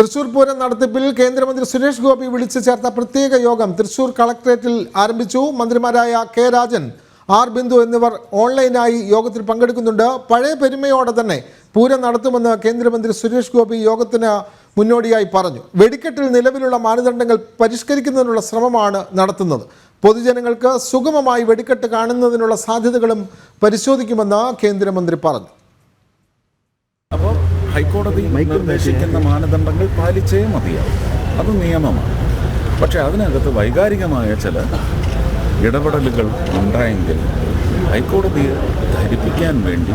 തൃശൂർ പൂരം നടത്തിപ്പിൽ കേന്ദ്രമന്ത്രി സുരേഷ് ഗോപി വിളിച്ചു ചേർത്ത പ്രത്യേക യോഗം തൃശൂർ കളക്ടറേറ്റിൽ ആരംഭിച്ചു. മന്ത്രിമാരായ കെ രാജൻ ആർ ബിന്ദു എന്നിവർ ഓൺലൈനായി യോഗത്തിൽ പങ്കെടുക്കുന്നുണ്ട്. പഴയ പെരുമയോടെ തന്നെ പൂരം നടത്തുമെന്ന് കേന്ദ്രമന്ത്രി സുരേഷ് ഗോപി യോഗത്തിന് മുന്നോടിയായി പറഞ്ഞു. വെടിക്കെട്ടിൽ നിലവിലുള്ള മാനദണ്ഡങ്ങൾ പരിഷ്കരിക്കുന്നതിനുള്ള ശ്രമമാണ് നടത്തുന്നത്. പൊതുജനങ്ങൾക്ക് സുഗമമായി വെടിക്കെട്ട് കാണുന്നതിനുള്ള സാധ്യതകളും പരിശോധിക്കുമെന്ന് കേന്ദ്രമന്ത്രി പറഞ്ഞു. ഹൈക്കോടതി നിർദ്ദേശിക്കുന്ന മാനദണ്ഡങ്ങൾ പാലിച്ചേ മതിയാവും. അത് നിയമമാണ്. പക്ഷേ അതിനകത്ത് വൈകാരികമായ ചില ഇടപെടലുകൾ ഉണ്ടായെങ്കിൽ ഹൈക്കോടതിയെ ധരിപ്പിക്കാൻ വേണ്ടി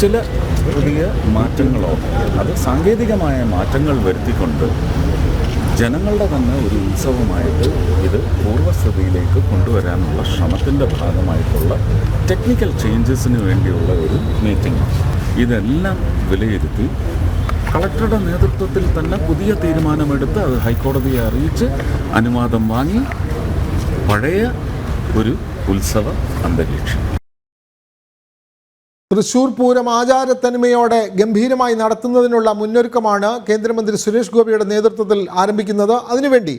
ചില പുതിയ മാറ്റങ്ങളോ അത് സാങ്കേതികമായ മാറ്റങ്ങൾ വരുത്തിക്കൊണ്ട് ജനങ്ങളുടെ തന്നെ ഒരു ഉത്സവമായിട്ട് ഇത് പൂർവസ്ഥിതിയിലേക്ക് കൊണ്ടുവരാനുള്ള ശ്രമത്തിന്റെ ഭാഗമായിട്ടുള്ള ടെക്നിക്കൽ ചേഞ്ചസിന് വേണ്ടിയുള്ള ഒരു മീറ്റിംഗ് ഇതെല്ലാം വിലയിരുത്തി കളക്ടറുടെ നേതൃത്വത്തിൽ തന്നെ പുതിയ തീരുമാനമെടുത്ത് അത് ഹൈക്കോടതിയെ അറിയിച്ച് അനുവാദം വാങ്ങി പഴയ ഒരു ഉത്സവ അന്തരീക്ഷം. തൃശൂർ പൂരം ആചാരത്തനിമയോടെ ഗംഭീരമായി നടത്തുന്നതിനുള്ള മുന്നൊരുക്കമാണ് കേന്ദ്രമന്ത്രി സുരേഷ് ഗോപിയുടെ നേതൃത്വത്തിൽ ആരംഭിക്കുന്നത്. അതിനുവേണ്ടി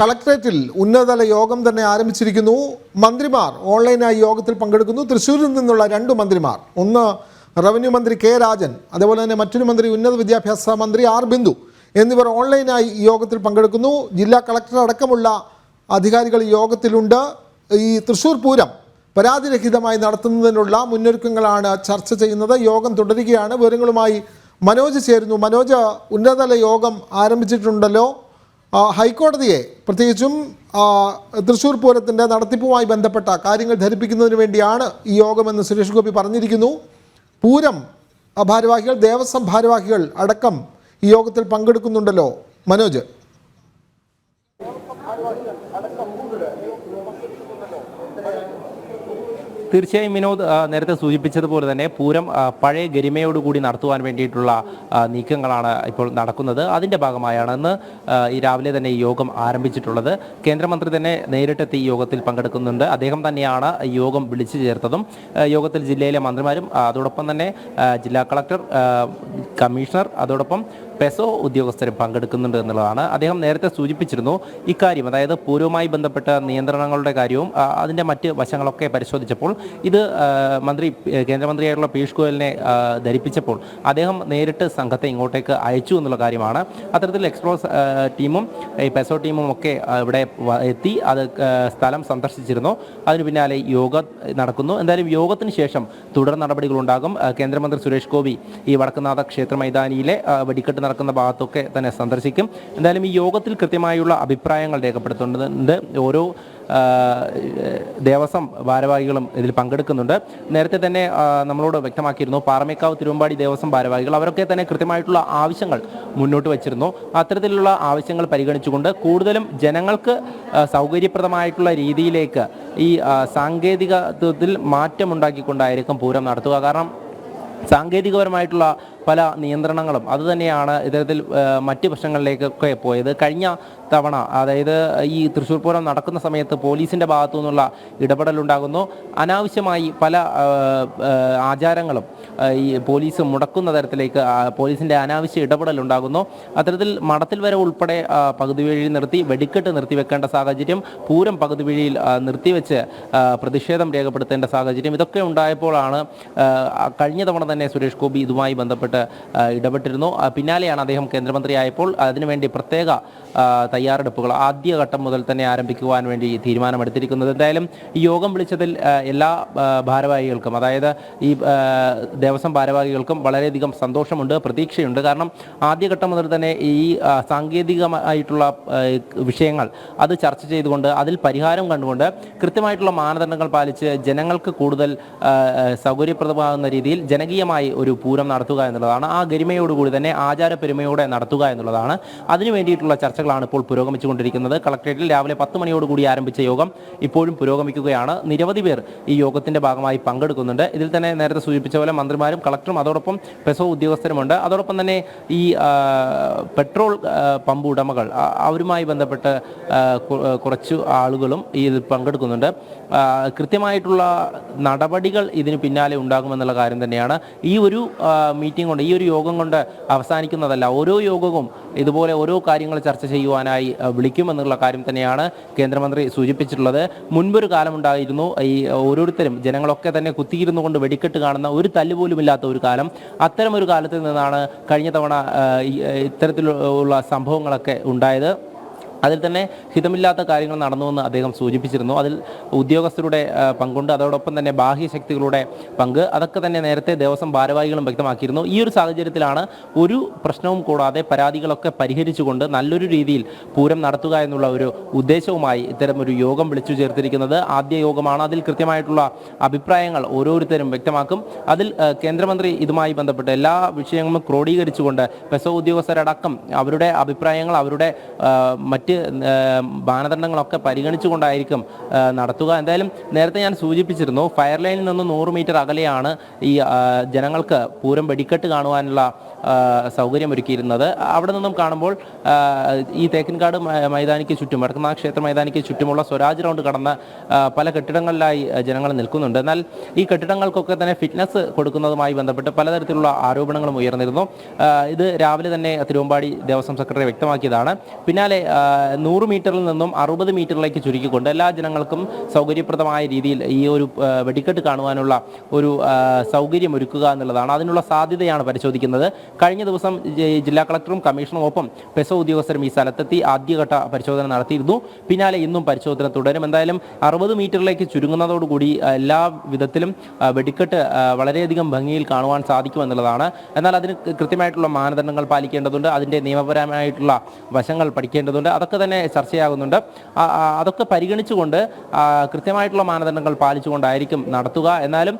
കളക്ടറേറ്റിൽ ഉന്നതതല യോഗം തന്നെ ആരംഭിച്ചിരിക്കുന്നു. മന്ത്രിമാർ ഓൺലൈനായി യോഗത്തിൽ പങ്കെടുക്കുന്നു. തൃശ്ശൂരിൽ നിന്നുള്ള രണ്ട് മന്ത്രിമാർ. ഒന്ന് റവന്യൂ മന്ത്രി കെ രാജൻ അതേപോലെ തന്നെ മറ്റൊരു മന്ത്രി ഉന്നത വിദ്യാഭ്യാസ മന്ത്രി ആർ ബിന്ദു എന്നിവർ ഓൺലൈനായി യോഗത്തിൽ പങ്കെടുക്കുന്നു. ജില്ലാ കളക്ടർ അടക്കമുള്ള അധികാരികൾ യോഗത്തിലുണ്ട്. ഈ തൃശ്ശൂർ പൂരം പരാതിരഹിതമായി നടത്തുന്നതിനുള്ള മുന്നൊരുക്കങ്ങളാണ് ചർച്ച ചെയ്യുന്നത്. യോഗം തുടരുകയാണ്. വിവരങ്ങളുമായി മനോജ് ചേരുന്നു. മനോജ് ഉന്നതതല യോഗം ആരംഭിച്ചിട്ടുണ്ടല്ലോ. ഹൈക്കോടതിയെ പ്രത്യേകിച്ചും തൃശ്ശൂർ പൂരത്തിന്റെ നടത്തിപ്പുമായി ബന്ധപ്പെട്ട കാര്യങ്ങൾ ധരിപ്പിക്കുന്നതിന് വേണ്ടിയാണ് ഈ യോഗമെന്ന് സുരേഷ് ഗോപി പറഞ്ഞിരിക്കുന്നു. പൂരം ഭാരവാഹികൾ ദേവസ്വം ഭാരവാഹികൾ അടക്കം ഈ യോഗത്തിൽ പങ്കെടുക്കുന്നുണ്ടല്ലോ. മനോജ്. തീർച്ചയായും വിനോദ് നേരത്തെ സൂചിപ്പിച്ചതുപോലെ തന്നെ പൂരം പഴയ ഗരിമയോടുകൂടി നടത്തുവാൻ വേണ്ടിയിട്ടുള്ള നീക്കങ്ങളാണ് ഇപ്പോൾ നടക്കുന്നത്. അതിന്റെ ഭാഗമായാണ് ഇന്ന് ഈ രാവിലെ തന്നെ ഈ യോഗം ആരംഭിച്ചിട്ടുള്ളത്. കേന്ദ്രമന്ത്രി തന്നെ നേരിട്ടെത്തി യോഗത്തിൽ പങ്കെടുക്കുന്നുണ്ട്. അദ്ദേഹം തന്നെയാണ് യോഗം വിളിച്ചു ചേർത്തതും. യോഗത്തിൽ ജില്ലയിലെ മന്ത്രിമാരും അതോടൊപ്പം തന്നെ ജില്ലാ കളക്ടർ കമ്മീഷണർ അതോടൊപ്പം പെസോ ഉദ്യോഗസ്ഥരും പങ്കെടുക്കുന്നുണ്ട് എന്നുള്ളതാണ് അദ്ദേഹം നേരത്തെ സൂചിപ്പിച്ചിരുന്നു. ഇക്കാര്യം അതായത് പൂർവമായി ബന്ധപ്പെട്ട നിയന്ത്രണങ്ങളുടെ കാര്യവും അതിന്റെ മറ്റ് വശങ്ങളൊക്കെ പരിശോധിച്ചപ്പോൾ ഇത് മന്ത്രി കേന്ദ്രമന്ത്രിയായിട്ടുള്ള പീയൂഷ് ഗോയലിനെ ധരിപ്പിച്ചപ്പോൾ അദ്ദേഹം നേരിട്ട് സംഘത്തെ ഇങ്ങോട്ടേക്ക് അയച്ചു എന്നുള്ള കാര്യമാണ്. അത്തരത്തിൽ എക്സ്പ്ലോസ് ടീമും ഈ പെസോ ടീമും ഒക്കെ ഇവിടെ എത്തി അത് സ്ഥലം സന്ദർശിച്ചിരുന്നു. അതിന് പിന്നാലെ യോഗ നടക്കുന്നു. എന്തായാലും യോഗത്തിന് ശേഷം തുടർ നടപടികളുണ്ടാകും. കേന്ദ്രമന്ത്രി സുരേഷ് ഗോപി ഈ വടക്കുനാഥ ക്ഷേത്ര മൈതാനിയിലെ വെടിക്കെട്ട് നടക്കുന്ന ഭാഗത്തൊക്കെ തന്നെ സന്ദർശിക്കും. എന്തായാലും ഈ യോഗത്തിൽ കൃത്യമായുള്ള അഭിപ്രായങ്ങൾ രേഖപ്പെടുത്തേണ്ടതുണ്ട് ഓരോ ദേവസ്വം ഭാരവാഹികളും ഇതിൽ പങ്കെടുക്കുന്നുണ്ട്. നേരത്തെ തന്നെ നമ്മളോട് വ്യക്തമാക്കിയിരുന്നു പാറമേക്കാവ് തിരുവമ്പാടി ദേവസ്വം ഭാരവാഹികൾ അവരൊക്കെ തന്നെ കൃത്യമായിട്ടുള്ള ആവശ്യങ്ങൾ മുന്നോട്ട് വച്ചിരുന്നു. അത്തരത്തിലുള്ള ആവശ്യങ്ങൾ പരിഗണിച്ചുകൊണ്ട് കൂടുതലും ജനങ്ങൾക്ക് സൗകര്യപ്രദമായിട്ടുള്ള രീതിയിലേക്ക് ഈ സാങ്കേതികത്വത്തിൽ മാറ്റമുണ്ടാക്കിക്കൊണ്ടായിരിക്കും പൂരം നടത്തുക. കാരണം സാങ്കേതികപരമായിട്ടുള്ള പല നിയന്ത്രണങ്ങളും. അതുതന്നെയാണ് ഇത്തരത്തിൽ മറ്റു പ്രശ്നങ്ങളിലേക്കൊക്കെ പോയത്. കഴിഞ്ഞ തവണ അതായത് ഈ തൃശ്ശൂർ പൂരം നടക്കുന്ന സമയത്ത് പോലീസിന്റെ ഭാഗത്തു നിന്നുള്ള ഇടപെടലുണ്ടാകുന്നു അനാവശ്യമായി പല ആചാരങ്ങളും ഈ പോലീസ് മുടക്കുന്ന തരത്തിലേക്ക് പോലീസിന്റെ അനാവശ്യ ഇടപെടലുണ്ടാകുന്നു അത്തരത്തിൽ മഠത്തിൽ വരെ ഉൾപ്പെടെ പകുതി വഴി നിർത്തി വെടിക്കെട്ട് നിർത്തിവെക്കേണ്ട സാഹചര്യം പൂരം പകുതി വഴിയിൽ നിർത്തിവെച്ച് പ്രതിഷേധം രേഖപ്പെടുത്തേണ്ട സാഹചര്യം ഇതൊക്കെ ഉണ്ടായപ്പോഴാണ് കഴിഞ്ഞ തവണ തന്നെ സുരേഷ് ഗോപി ഇതുമായി ബന്ധപ്പെട്ട് ആ, ഇടപെട്ടിരുന്നു. പിന്നാലെയാണ് അദ്ദേഹം കേന്ദ്രമന്ത്രിയായപ്പോൾ അതിനുവേണ്ടി പ്രത്യേക തയ്യാറെടുപ്പുകൾ ആദ്യഘട്ടം മുതൽ തന്നെ ആരംഭിക്കുവാൻ വേണ്ടി തീരുമാനമെടുത്തിരിക്കുന്നത്. എന്തായാലും ഈ യോഗം വിളിച്ചതിൽ എല്ലാ ഭാരവാഹികൾക്കും അതായത് ഈ ദേവസ്വം ഭാരവാഹികൾക്കും വളരെയധികം സന്തോഷമുണ്ട് പ്രതീക്ഷയുണ്ട്. കാരണം ആദ്യഘട്ടം മുതൽ തന്നെ ഈ സാങ്കേതികമായിട്ടുള്ള വിഷയങ്ങൾ അത് ചർച്ച ചെയ്തുകൊണ്ട് അതിൽ പരിഹാരം കണ്ടുകൊണ്ട് കൃത്യമായിട്ടുള്ള മാനദണ്ഡങ്ങൾ പാലിച്ച് ജനങ്ങൾക്ക് കൂടുതൽ സൗകര്യപ്രദമാകുന്ന രീതിയിൽ ജനകീയമായി ഒരു പൂരം നടത്തുക എന്നുള്ളതാണ്. ആ ഗരിമയോടുകൂടി തന്നെ ആചാര പെരുമയോടെ നടത്തുക എന്നുള്ളതാണ്. അതിനു വേണ്ടിയിട്ടുള്ള ചർച്ചകളാണ് ഇപ്പോൾ പുരോഗമിച്ചുകൊണ്ടിരിക്കുന്നത്. കളക്ട്രേറ്റിൽ രാവിലെ പത്ത് മണിയോടുകൂടി ആരംഭിച്ച യോഗം ഇപ്പോഴും പുരോഗമിക്കുകയാണ്. നിരവധി പേർ ഈ യോഗത്തിന്റെ ഭാഗമായി പങ്കെടുക്കുന്നുണ്ട്. ഇതിൽ തന്നെ നേരത്തെ സൂചിപ്പിച്ച പോലെ മന്ത്രിമാരും കളക്ടറും അതോടൊപ്പം പെസോ ഉദ്യോഗസ്ഥരുമുണ്ട്. അതോടൊപ്പം തന്നെ ഈ പെട്രോൾ പമ്പ് ഉടമകൾ അവരുമായി ബന്ധപ്പെട്ട് കുറച്ചു ആളുകളും ഇതിൽ പങ്കെടുക്കുന്നുണ്ട്. കൃത്യമായിട്ടുള്ള നടപടികൾ ഇതിന് പിന്നാലെ ഉണ്ടാകുമെന്നുള്ള കാര്യം തന്നെയാണ്. ഈ ഒരു മീറ്റിംഗ് കൊണ്ട് ഈ ഒരു യോഗം കൊണ്ട് അവസാനിക്കുന്നതല്ല. ഓരോ യോഗവും ഇതുപോലെ ഓരോ കാര്യങ്ങൾ ചർച്ച ചെയ്യുവാനായി വിളിക്കുമെന്നുള്ള കാര്യം തന്നെയാണ് കേന്ദ്രമന്ത്രി സൂചിപ്പിച്ചിട്ടുള്ളത്. മുൻപൊരു കാലമുണ്ടായിരുന്നു. ഈ ഓരോരുത്തരും ജനങ്ങളൊക്കെ തന്നെ കുത്തിയിരുന്നു കൊണ്ട് വെടിക്കെട്ട് കാണുന്ന ഒരു തല്ല് ഇല്ലാത്ത ഒരു കാലം. അത്തരം ഒരു കാലത്തിൽ നിന്നാണ് കഴിഞ്ഞ തവണ ഇത്തരത്തിലുള്ള സംഭവങ്ങളൊക്കെ ഉണ്ടായത്. അതിൽ തന്നെ ഹിതമില്ലാത്ത കാര്യങ്ങൾ നടന്നുവെന്ന് അദ്ദേഹം സൂചിപ്പിച്ചിരുന്നു. അതിൽ ഉദ്യോഗസ്ഥരുടെ പങ്കുണ്ട്. അതോടൊപ്പം തന്നെ ബാഹ്യശക്തികളുടെ പങ്ക്. അതൊക്കെ തന്നെ നേരത്തെ ദേവസ്വം ഭാരവാഹികളും വ്യക്തമാക്കിയിരുന്നു. ഈ ഒരു സാഹചര്യത്തിലാണ് ഒരു പ്രശ്നവും കൂടാതെ പരാതികളൊക്കെ പരിഹരിച്ചുകൊണ്ട് നല്ലൊരു രീതിയിൽ പൂരം നടത്തുക എന്നുള്ള ഒരു ഉദ്ദേശവുമായി ഇത്തരം ഒരു യോഗം വിളിച്ചു ചേർത്തിരിക്കുന്നത്. ആദ്യ യോഗമാണ്. അതിൽ കൃത്യമായിട്ടുള്ള അഭിപ്രായങ്ങൾ ഓരോരുത്തരും വ്യക്തമാക്കും. അതിൽ കേന്ദ്രമന്ത്രി ഇതുമായി ബന്ധപ്പെട്ട് എല്ലാ വിഷയങ്ങളും ക്രോഡീകരിച്ചുകൊണ്ട് പെസോ ഉദ്യോഗസ്ഥരടക്കം അവരുടെ അഭിപ്രായങ്ങൾ അവരുടെ ആ, മറ്റ് മാനദണ്ഡങ്ങളൊക്കെ പരിഗണിച്ചുകൊണ്ടായിരിക്കും നടത്തുക. എന്തായാലും നേരത്തെ ഞാൻ സൂചിപ്പിച്ചിരുന്നു ഫയർ ലൈനിൽ നിന്ന് നൂറ് മീറ്റർ അകലെയാണ് ഈ ജനങ്ങൾക്ക് പൂരം വെടിക്കെട്ട് കാണുവാനുള്ള സൗകര്യമൊരുക്കിയിരുന്നത്. അവിടെ നിന്നും കാണുമ്പോൾ ഈ തേക്കിൻകാട് മൈതാനിക്ക് ചുറ്റും വടക്കുന്ന ക്ഷേത്ര മൈതാനിക്ക് ചുറ്റുമുള്ള സ്വരാജ് റൗണ്ട് കടന്ന പല കെട്ടിടങ്ങളിലായി ജനങ്ങൾ നിൽക്കുന്നുണ്ട്. എന്നാൽ ഈ കെട്ടിടങ്ങൾക്കൊക്കെ തന്നെ ഫിറ്റ്നസ് കൊടുക്കുന്നതുമായി ബന്ധപ്പെട്ട് പലതരത്തിലുള്ള ആരോപണങ്ങളും ഉയർന്നിരുന്നു. ഇത് രാവിലെ തന്നെ തിരുവമ്പാടി ദേവസ്വം സെക്രട്ടറി വ്യക്തമാക്കിയതാണ്. പിന്നാലെ നൂറ് മീറ്ററിൽ നിന്നും അറുപത് മീറ്ററിലേക്ക് ചുരുക്കിക്കൊണ്ട് എല്ലാ ജനങ്ങൾക്കും സൗകര്യപ്രദമായ രീതിയിൽ ഈ ഒരു വെടിക്കെട്ട് കാണുവാനുള്ള ഒരു സൗകര്യം ഒരുക്കുക എന്നുള്ളതാണ്. അതിനുള്ള സാധ്യതയാണ് പരിശോധിക്കുന്നത്. കഴിഞ്ഞ ദിവസം ജില്ലാ കളക്ടറും കമ്മീഷണറും ഒപ്പം പെസോ ഉദ്യോഗസ്ഥരും ഈ സ്ഥലത്തെത്തി ആദ്യഘട്ട പരിശോധന നടത്തിയിരുന്നു. പിന്നാലെ ഇന്നും പരിശോധന തുടരും. എന്തായാലും അറുപത് മീറ്ററിലേക്ക് ചുരുങ്ങുന്നതോടുകൂടി എല്ലാ വിധത്തിലും വെടിക്കെട്ട് വളരെയധികം ഭംഗിയിൽ കാണുവാൻ സാധിക്കുമെന്നുള്ളതാണ് എന്നാൽ അതിന് കൃത്യമായിട്ടുള്ള മാനദണ്ഡങ്ങൾ പാലിക്കേണ്ടതുണ്ട്. അതിന്റെ നിയമപരമായിട്ടുള്ള വശങ്ങൾ പഠിക്കേണ്ടതുണ്ട്. അതൊക്കെ തന്നെ ചർച്ചയാകുന്നുണ്ട്. അതൊക്കെ പരിഗണിച്ചുകൊണ്ട് കൃത്യമായിട്ടുള്ള മാനദണ്ഡങ്ങൾ പാലിച്ചുകൊണ്ടായിരിക്കും നടത്തുക. എന്നാലും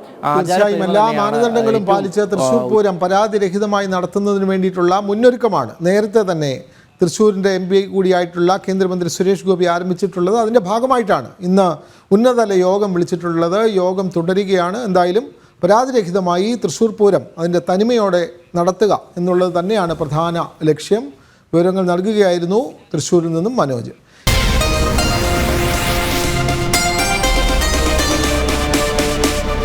എല്ലാ മാനദണ്ഡങ്ങളും പാലിച്ച് തൃശൂർ പൂരം പരാതിരഹിതമായി നടത്തുന്നതിന് വേണ്ടിയിട്ടുള്ള മുന്നൊരുക്കമാണ്. നേരത്തെ തന്നെ തൃശ്ശൂരിന്റെ എം പി കൂടിയായിട്ടുള്ള കേന്ദ്രമന്ത്രി സുരേഷ് ഗോപി ആരംഭിച്ചിട്ടുള്ളത് അതിന്റെ ഭാഗമായിട്ടാണ്. ഇന്ന് ഉന്നതതല യോഗം വിളിച്ചിട്ടുള്ളത്. യോഗം തുടരുകയാണ്. എന്തായാലും പരാതിരഹിതമായി തൃശ്ശൂർ പൂരം അതിന്റെ തനിമയോടെ നടത്തുക എന്നുള്ളത് തന്നെയാണ് പ്രധാന ലക്ഷ്യം. വിവരങ്ങൾ നൽകുകയായിരുന്നു തൃശ്ശൂരിൽ നിന്നും മനോജ്.